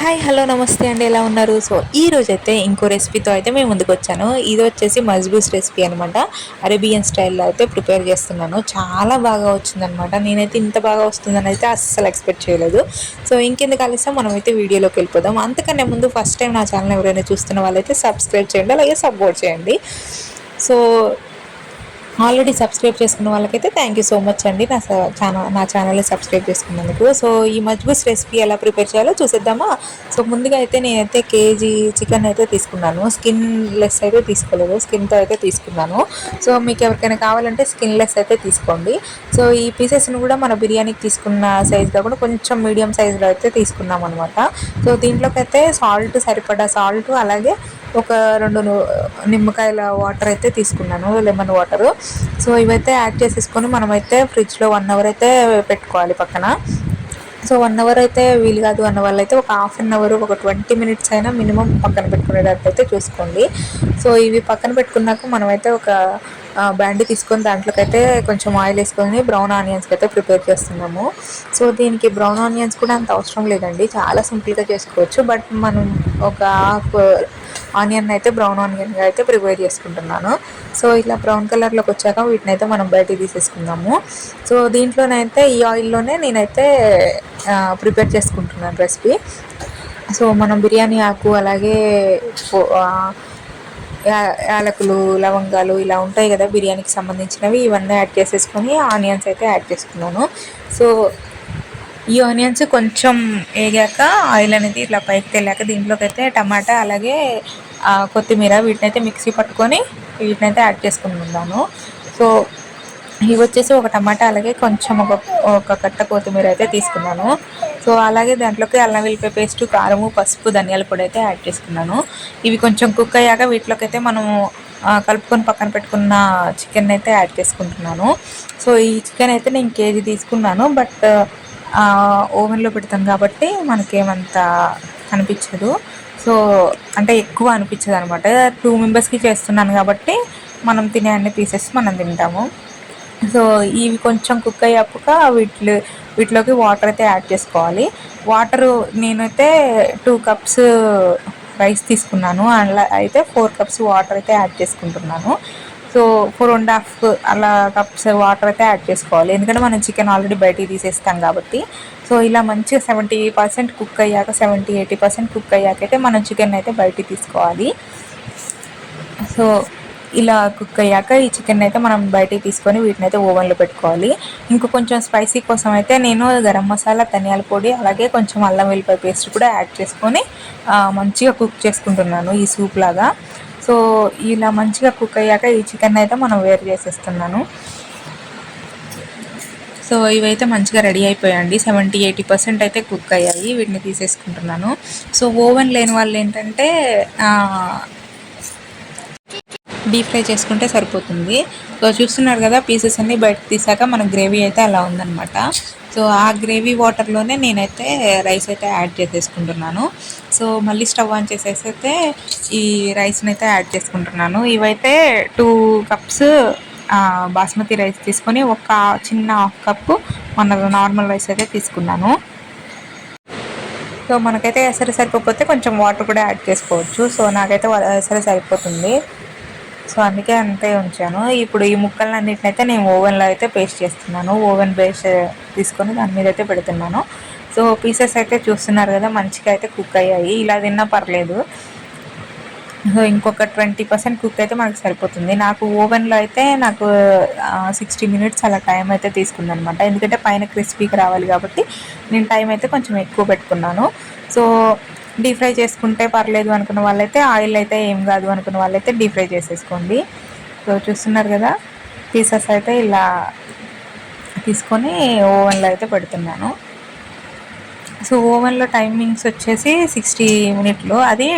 Hi hello నమస్తే అండి. ఎలా ఉన్నారు? సో ఈ రోజైతే అయితే ఇంకో రెసిపీతో అయితే మేము ముందుకు వచ్చాను. ఇది వచ్చేసి మజ్బూస్ రెసిపీ అనమాట అరేబియన్ స్టైల్లో అయితే ప్రిపేర్ చేస్తున్నాను. చాలా బాగా వచ్చిందనమాట నేనైతే ఇంత బాగా వస్తుందని అయితే అస్సలు ఎక్స్పెక్ట్ చేయలేదు. సో ఇంకెందుకు కలిసాం మనమైతే వీడియోలోకి వెళ్ళిపోదాం. అంతకన్నా ముందు ఫస్ట్ టైం నా ఛానల్ ఎవరైనా చూస్తున్న వాళ్ళైతే సబ్స్క్రైబ్ చేయండి. అలాగే సపోర్ట్ చేయండి. సో ఆల్రెడీ సబ్స్క్రైబ్ చేసుకున్న వాళ్ళకైతే థ్యాంక్ యూ సో మచ్ అండి. నా ఛానల్ నా ఛానల్ని సబ్స్క్రైబ్ చేసుకున్నందుకు. సో ఈ మజ్బూస్ రెసిపీ ఎలా ప్రిపేర్ చేయాలో చూసేద్దామా? సో ముందుగా అయితే నేనైతే కేజీ చికెన్ అయితే తీసుకున్నాను. స్కిన్ లెస్ అయితే తీసుకోలేదు. స్కిన్తో అయితే తీసుకున్నాను. సో మీకు ఎవరికైనా కావాలంటే స్కిన్ లెస్ అయితే తీసుకోండి. సో ఈ పీసెస్ని కూడా మన బిర్యానీకి తీసుకున్న సైజ్ కాకుండా కొంచెం మీడియం సైజులో అయితే తీసుకున్నాం అనమాట సో దీంట్లోకి అయితే సాల్ట్ సరిపడా సాల్ట్ అలాగే ఒక రెండు నిమ్మకాయల వాటర్ అయితే తీసుకున్నాను లెమన్ వాటర్. సో ఇవైతే యాడ్ చేసేసుకొని మనమైతే ఫ్రిడ్జ్లో వన్ అవర్ అయితే పెట్టుకోవాలి పక్కన. సో వన్ అవర్ అయితే వీలు కాదు అన్న వాళ్ళైతే ఒక హాఫ్ అన్ అవర్ ఒక ట్వంటీ మినిట్స్ అయినా మినిమం పక్కన పెట్టుకునేటట్టు అయితే చూసుకోండి. సో ఇవి పక్కన పెట్టుకున్నాక మనమైతే ఒక బ్యాండి తీసుకొని దాంట్లోకైతే కొంచెం ఆయిల్ వేసుకొని బ్రౌన్ ఆనియన్స్కి అయితే ప్రిపేర్ చేస్తున్నాము. సో దీనికి బ్రౌన్ ఆనియన్స్ కూడా అంత అవసరం లేదండి. చాలా సింపుల్గా చేసుకోవచ్చు. బట్ మనం ఒక హాఫ్ ఆనియన్ అయితే బ్రౌన్ ఆనియన్గా అయితే ప్రిపేర్ చేసుకుంటున్నాను. సో ఇలా బ్రౌన్ కలర్లోకి వచ్చాక వీటిని అయితే మనం బయటికి తీసేసుకుందాము. సో దీంట్లోనైతే ఈ ఆయిల్లోనే నేనైతే ప్రిపేర్ చేసుకుంటున్నాను రెసిపీ. సో మనం బిర్యానీ ఆకు అలాగే యాలకులు లవంగాలు ఇలా ఉంటాయి కదా బిర్యానీకి సంబంధించినవి ఇవన్నీ యాడ్ చేసేసుకొని ఆనియన్స్ అయితే యాడ్ చేసుకున్నాను. సో ఈ ఆనియన్స్ కొంచెం వేగాక ఆయిల్ అనేది ఇట్లా పైకి తెల్లాక దీంట్లోకి అయితే టమాటా అలాగే కొత్తిమీర వీటినైతే మిక్సీ పట్టుకొని వీటినైతే యాడ్ చేసుకుంటున్నాను సో ఇవి వచ్చేసి ఒక టమాటా అలాగే కొంచెం ఒక ఒక కట్ట కొత్తిమీర అయితే తీసుకున్నాను. సో అలాగే దాంట్లోకి అల్లం వెల్లిపాయ పేస్ట్ కారము పసుపు ధనియాల పొడి అయితే యాడ్ చేసుకున్నాను. ఇవి కొంచెం కుక్ అయ్యాక వీటిలోకి అయితే మనము కలుపుకొని పక్కన పెట్టుకున్న చికెన్ అయితే యాడ్ చేసుకుంటున్నాను. సో ఈ చికెన్ అయితే నేను కేజీ తీసుకున్నాను. బట్ ఓవెన్లో పెడతాం కాబట్టి మనకేమంత అనిపించదు. సో అంటే ఎక్కువ అనిపించదు అనమాట టూ మెంబర్స్కి చేస్తున్నాను కాబట్టి మనం తినే అన్ని పీసెస్ మనం తింటాము. సో ఇవి కొంచెం కుక్ అయ్యాక వీటి వీటిలోకి వాటర్ అయితే యాడ్ చేసుకోవాలి. వాటరు నేనైతే టూ కప్స్ రైస్ తీసుకున్నాను. అండ్ అయితే ఫోర్ కప్స్ వాటర్ అయితే యాడ్ చేసుకుంటున్నాను. సో ఫోర్ అండ్ హాఫ్ అలా కప్స్ వాటర్ అయితే యాడ్ చేసుకోవాలి. ఎందుకంటే మనం చికెన్ ఆల్రెడీ బయటికి తీసేస్తాం కాబట్టి. సో ఇలా మంచిగా సెవెంటీ పర్సెంట్ కుక్ అయ్యాక సెవెంటీ ఎయిటీ పర్సెంట్ కుక్ అయ్యాక అయితే మనం చికెన్ అయితే బయటికి తీసుకోవాలి. సో ఇలా కుక్ అయ్యాక ఈ చికెన్ అయితే మనం బయటికి తీసుకొని వీటిని అయితే ఓవెన్లో పెట్టుకోవాలి. ఇంకా కొంచెం స్పైసీ కోసం అయితే నేను గరం మసాలా ధనియాల పొడి అలాగే కొంచెం అల్లం వెల్లిపాయ పేస్ట్ కూడా యాడ్ చేసుకొని మంచిగా కుక్ చేసుకుంటున్నాను ఈ సూప్ లాగా. సో ఇలా మంచిగా కుక్ అయ్యాక ఈ చికెన్ అయితే మనం వేరు చేసేస్తున్నాను. సో ఇవైతే మంచిగా రెడీ అయిపోయాయండి. సెవెంటీ ఎయిటీ పర్సెంట్ అయితే కుక్ అయ్యాయి. వీటిని తీసేసుకుంటున్నాను. సో ఓవెన్ లేని వాళ్ళు ఏంటంటే డీప్ ఫ్రై చేసుకుంటే సరిపోతుంది. సో చూస్తున్నారు కదా పీసెస్ అన్నీ బయటకు తీసాక మన గ్రేవీ అయితే అలా ఉందన్నమాట. సో ఆ గ్రేవీ వాటర్లోనే నేనైతే రైస్ అయితే యాడ్ చేసేసుకుంటున్నాను. సో మళ్ళీ స్టవ్ ఆన్ చేసేసి అయితే ఈ రైస్ని అయితే యాడ్ చేసుకుంటున్నాను. ఇవైతే టూ కప్స్ బాస్మతి రైస్ తీసుకొని ఒక చిన్న హాఫ్ కప్పు మన నార్మల్ రైస్ అయితే తీసుకున్నాను. సో మనకైతే ఎసరి సరిపోతే కొంచెం వాటర్ కూడా యాడ్ చేసుకోవచ్చు. సో నాకైతే ఎసరి సరిపోతుంది. సో అందుకే అంతే ఉంచాను. ఇప్పుడు ఈ ముక్కలన్నిటిని అయితే నేను ఓవెన్లో అయితే పేస్ట్ చేస్తున్నాను. ఓవెన్ బేస్ తీసుకొని దాని మీద అయితే పెడుతున్నాను. సో పీసెస్ అయితే చూస్తున్నారు కదా మంచిగా అయితే కుక్ అయ్యాయి. ఇలా తిన్నా పర్లేదు. సో ఇంకొక ట్వంటీ పర్సెంట్ కుక్ అయితే మనకు సరిపోతుంది. నాకు ఓవెన్లో అయితే నాకు సిక్స్టీ మినిట్స్ అలా టైం అయితే తీసుకుంది అనమాట ఎందుకంటే పైన క్రిస్పీకి రావాలి కాబట్టి నేను టైం అయితే కొంచెం ఎక్కువ పెట్టుకున్నాను. సో డీప్ ఫ్రై చేసుకుంటే పర్లేదు అనుకున్న వాళ్ళైతే ఆయిల్ అయితే ఏం కాదు అనుకున్న వాళ్ళైతే డీప్ ఫ్రై చేసేసుకోండి. సో చూస్తున్నారు కదా పీసెస్ అయితే ఇలా తీసుకొని ఓవెన్లో అయితే పెడుతున్నాను. సో ఓవెన్లో టైమింగ్స్ వచ్చేసి సిక్స్టీ మినిట్లు. అది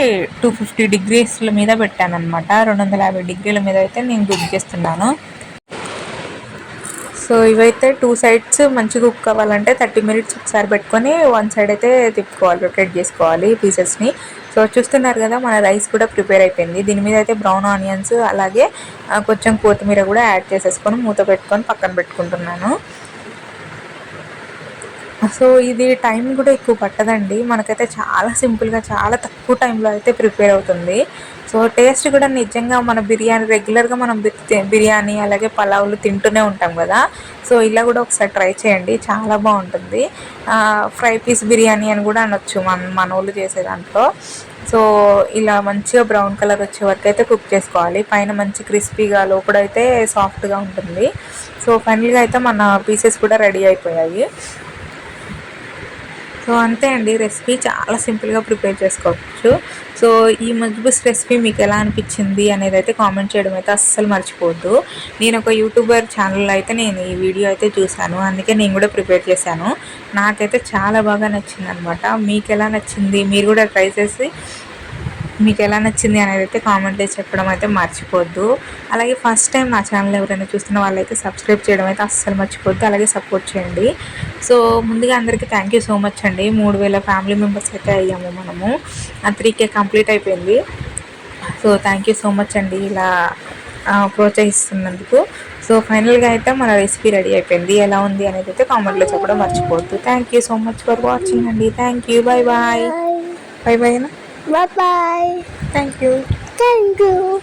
టూ ఫిఫ్టీ డిగ్రీస్ల మీద పెట్టాను అనమాట రెండు వందల యాభై డిగ్రీల మీద అయితే నేను కుక్ చేస్తున్నాను. సో ఇవైతే టూ సైడ్స్ మంచిగా కుక్ అవ్వాలంటే థర్టీ మినిట్స్ ఒకసారి పెట్టుకొని వన్ సైడ్ అయితే తిప్పుకోవాలి రొటేట్ చేసుకోవాలి పీసెస్ని సో చూస్తున్నారు కదా మన రైస్ కూడా ప్రిపేర్ అయిపోయింది. దీని మీద అయితే బ్రౌన్ ఆనియన్స్ అలాగే కొంచెం కొత్తిమీర కూడా యాడ్ చేసేసుకొని మూత పెట్టుకొని పక్కన పెట్టుకుంటున్నాను. సో ఇది టైం కూడా ఎక్కువ పట్టదండి. మనకైతే చాలా సింపుల్గా చాలా తక్కువ టైంలో అయితే ప్రిపేర్ అవుతుంది. సో టేస్ట్ కూడా నిజంగా మన బిర్యానీ రెగ్యులర్గా మనం బిర్యానీ అలాగే పలావులు తింటూనే ఉంటాం కదా. సో ఇలా కూడా ఒకసారి ట్రై చేయండి. చాలా బాగుంటుంది. ఫ్రై పీస్ బిర్యానీ అని కూడా అనొచ్చు మన మన వాళ్ళు చేసే దాంట్లో. సో ఇలా మంచిగా బ్రౌన్ కలర్ వచ్చే వరకు అయితే కుక్ చేసుకోవాలి. పైన మంచి క్రిస్పీగా లోపడైతే సాఫ్ట్గా ఉంటుంది. సో ఫైనల్గా అయితే మన పీసెస్ కూడా రెడీ అయిపోయాయి. సో అంతే అండి రెసిపీ చాలా సింపుల్గా ప్రిపేర్ చేసుకోవచ్చు. సో ఈ మజ్బూస్ రెసిపీ మీకు ఎలా అనిపించింది అనేది అయితే కామెంట్ చేయడం అయితే అస్సలు మర్చిపోవద్దు. నేను ఒక యూట్యూబర్ ఛానల్లో అయితే నేను ఈ వీడియో అయితే చూశాను అందుకే నేను కూడా ప్రిపేర్ చేశాను. నాకైతే చాలా బాగా నచ్చింది అనమాట మీకు ఎలా నచ్చింది? మీరు కూడా ట్రై చేసి మీకు ఎలా నచ్చింది అనేది అయితే కామెంట్ చేసి చెప్పడం అయితే మర్చిపోద్దు. అలాగే ఫస్ట్ టైం నా ఛానల్ ఎవరైనా చూస్తున్న వాళ్ళైతే సబ్స్క్రైబ్ చేయడం అయితే అస్సలు మర్చిపోద్దు. అలాగే సపోర్ట్ చేయండి. సో ముందుగా అందరికీ థ్యాంక్ యూ సో మచ్ అండి. మూడు వేల ఫ్యామిలీ మెంబర్స్ అయితే అయ్యాము మనము. ఆ త్రీ కే కంప్లీట్ అయిపోయింది. So thank you so much అండి ఇలా ప్రోత్సహిస్తున్నందుకు. సో ఫైనల్గా అయితే మన రెసిపీ రెడీ అయిపోయింది. ఎలా ఉంది అనేది అయితే కామెంట్లో చెప్పడం మర్చిపోవద్దు thank you so much for watching అండి. Thank you bye bye. Bye bye Bye-bye. Thank you. Thank you.